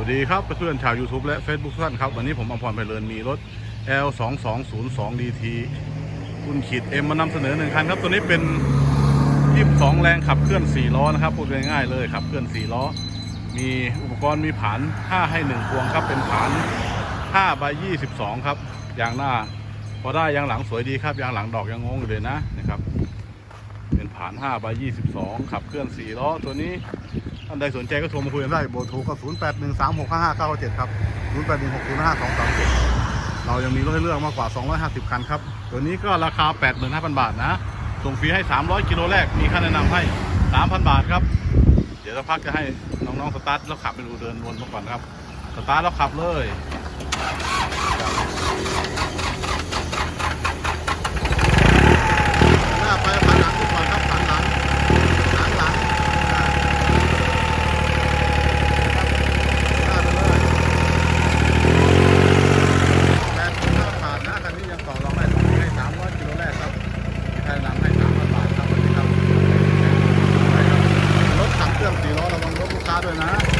วัสดีครับเพื่อนๆชาว YouTube และ Facebook ทุกท่านครับ วันนี้ผมอมพรไพเลินมีรถ L 2 2 0 2 DT คุณขีด M มานำเสนอหนึ่งคันครับ ตัวนี้เป็น22แรงขับเคลื่อน 4 ล้อนะครับพูดง่ายๆเลยขับเคลื่อน 4 ล้อ มีอุปกรณ์มีผาน 5 ให้ 1 พวงครับ เป็นผาน5ใบ22 ครับยางหน้า พอได้ยางหลังสวยดีครับยางหลังดอกยังงงอยู่เลยนะนะครับ เป็นผาน5ใบ22 ขับเคลื่อน 4 ล้อตัวนี้ ท่านใดสนใจก็โทรมาคุยกันได้เบอร์โทรก็0 8 1 3 6 5 5 9 7ครับ0 8 1 6 0 5 2 3 7เรายังมีรถให้เลือกมากกว่า 250 คันครับ ตัวนี้ก็ราคา 85,000 บาทนะ ส่งฟรีให้ 300 กิโลแรก มีค่าแนะนำให้ 3,000 บาทครับ เดี๋ยวสักพักจะให้น้องๆสตาร์ทแล้วขับไปดูเดินวนมาก่อนครับ สตาร์ทแล้วขับเลย หน้าไปผ่านหลังดีกว่าครับผ่านหลังหลังหลังอ่าหน้าไปเลยแปดสิบห้าบาทนะคันนี้ยังต่อรองได้ตรงนี้ให้สามร้อยกิโลแรกครับมีใครนำให้สามพันบาทครับวันนี้ครับไปครับรถขับเครื่องสี่ล้อระวังรถลูกค้า ด้วยนะ